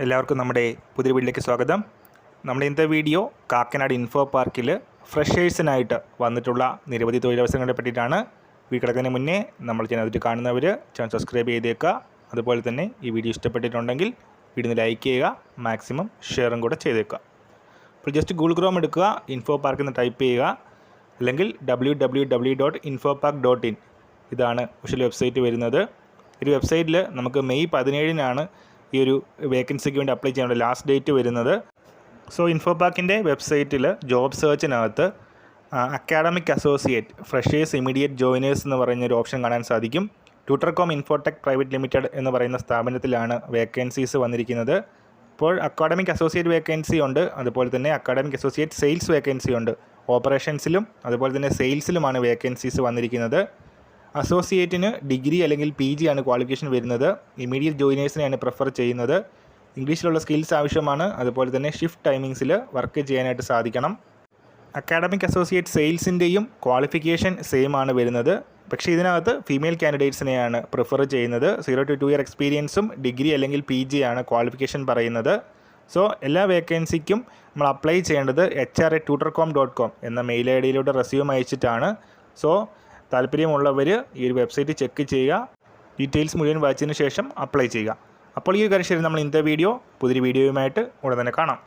എല്ലാവർക്കും നമ്മുടെ പുതിയ വീട്ടിലേക്ക് സ്വാഗതം. നമ്മുടെ ഇന്നത്തെ വീഡിയോ കാക്കനാട് ഇൻഫോ പാർക്കിൽ ഫ്രഷേഴ്സിനായിട്ട് വന്നിട്ടുള്ള നിരവധി തൊഴിലവസരങ്ങളെ പറ്റിയിട്ടാണ്. വീ കിടക്കുന്നതിന് മുന്നേ നമ്മൾ ചാനൽ കാണുന്നവർ ചാനൽ സബ്സ്ക്രൈബ് ചെയ്തേക്കുക. അതുപോലെ തന്നെ ഈ വീഡിയോ ഇഷ്ടപ്പെട്ടിട്ടുണ്ടെങ്കിൽ വീഡിയോ ലൈക്ക് ചെയ്യുക മാക്സിമം ഷെയറും കൂടെ ചെയ്തേക്കുക. അപ്പോൾ ജസ്റ്റ് ഗൂഗിൾ ക്രോം എടുക്കുക ഇൻഫോ പാർക്ക് എന്ന് ടൈപ്പ് ചെയ്യുക അല്ലെങ്കിൽ W W W dot Infopark dot in ഇതാണ് ഒഫീഷ്യൽ വെബ്സൈറ്റ് വരുന്നത്. ഈ വെബ്സൈറ്റിൽ നമുക്ക് മെയ് പതിനേഴിനാണ് ഈ ഒരു വേക്കൻസിക്ക് വേണ്ടി അപ്ലൈ ചെയ്യാനുള്ള ലാസ്റ്റ് ഡേറ്റ് വരുന്നത്. സോ ഇൻഫോ പാക്കിന്റെ വെബ്സൈറ്റിൽ job സെർച്ചിനകത്ത് academic associate freshers immediate joiners എന്ന് പറയുന്ന ഒരു ഓപ്ഷൻ കാണാൻ സാധിക്കും. ട്യൂട്ടർകോം ഇൻഫോടെക് പ്രൈവറ്റ് ലിമിറ്റഡ് എന്ന് പറയുന്ന സ്ഥാപനത്തിലാണ് വേക്കൻസീസ് വന്നിരിക്കുന്നത്. ഇപ്പോൾ അക്കാഡമിക് അസോസിയേറ്റ് വേക്കൻസി ഉണ്ട് അതുപോലെ തന്നെ അക്കാഡമിക് അസോസിയേറ്റ് സെയിൽസ് വേക്കൻസി ഉണ്ട്. ഓപ്പറേഷൻസിലും അതുപോലെ തന്നെ സെയിൽസിലുമാണ് വേക്കൻസീസ് വന്നിരിക്കുന്നത്. അസോസിയേറ്റിന് ഡിഗ്രി അല്ലെങ്കിൽ പി ജി ആണ് ക്വാളിഫിക്കേഷൻ വരുന്നത്. ഇമീഡിയറ്റ് ജോയിനേഴ്സിനെയാണ് പ്രിഫർ ചെയ്യുന്നത്. ഇംഗ്ലീഷിലുള്ള സ്കിൽസ് ആവശ്യമാണ്. അതുപോലെ തന്നെ ഷിഫ്റ്റ് ടൈമിങ്സിൽ വർക്ക് ചെയ്യാനായിട്ട് സാധിക്കണം. അക്കാഡമിക് അസോസിയേറ്റ് സെയിൽസിന്റെയും ക്വാളിഫിക്കേഷൻ സെയിം ആണ് വരുന്നത്. പക്ഷേ ഇതിനകത്ത് ഫീമെയിൽ കാൻഡിഡേറ്റ്സിനെയാണ് പ്രിഫർ ചെയ്യുന്നത്. സീറോ ടു ടു ഇയർ എക്സ്പീരിയൻസും ഡിഗ്രി അല്ലെങ്കിൽ പി ജി ആണ് ക്വാളിഫിക്കേഷൻ പറയുന്നത്. സോ എല്ലാ വേക്കൻസിക്കും നമ്മൾ അപ്ലൈ ചെയ്യേണ്ടത് H R A tutor com dot com എന്ന മെയിൽ ഐ ഡിയിലൂടെ റെസ്യൂം അയച്ചിട്ടാണ്. സോ താല്പര്യമുള്ളവർ ഈ ഒരു വെബ്സൈറ്റ് ചെക്ക് ചെയ്യുക. ഡീറ്റെയിൽസ് മുഴുവൻ വായിച്ചതിന് ശേഷം അപ്ലൈ ചെയ്യുക. അപ്പോൾ ഈ ഒരു കാര്യം ശരി നമ്മൾ ഇന്നത്തെ വീഡിയോ പുതിയൊരു വീഡിയോയുമായിട്ട് ഉടൻ തന്നെ കാണാം.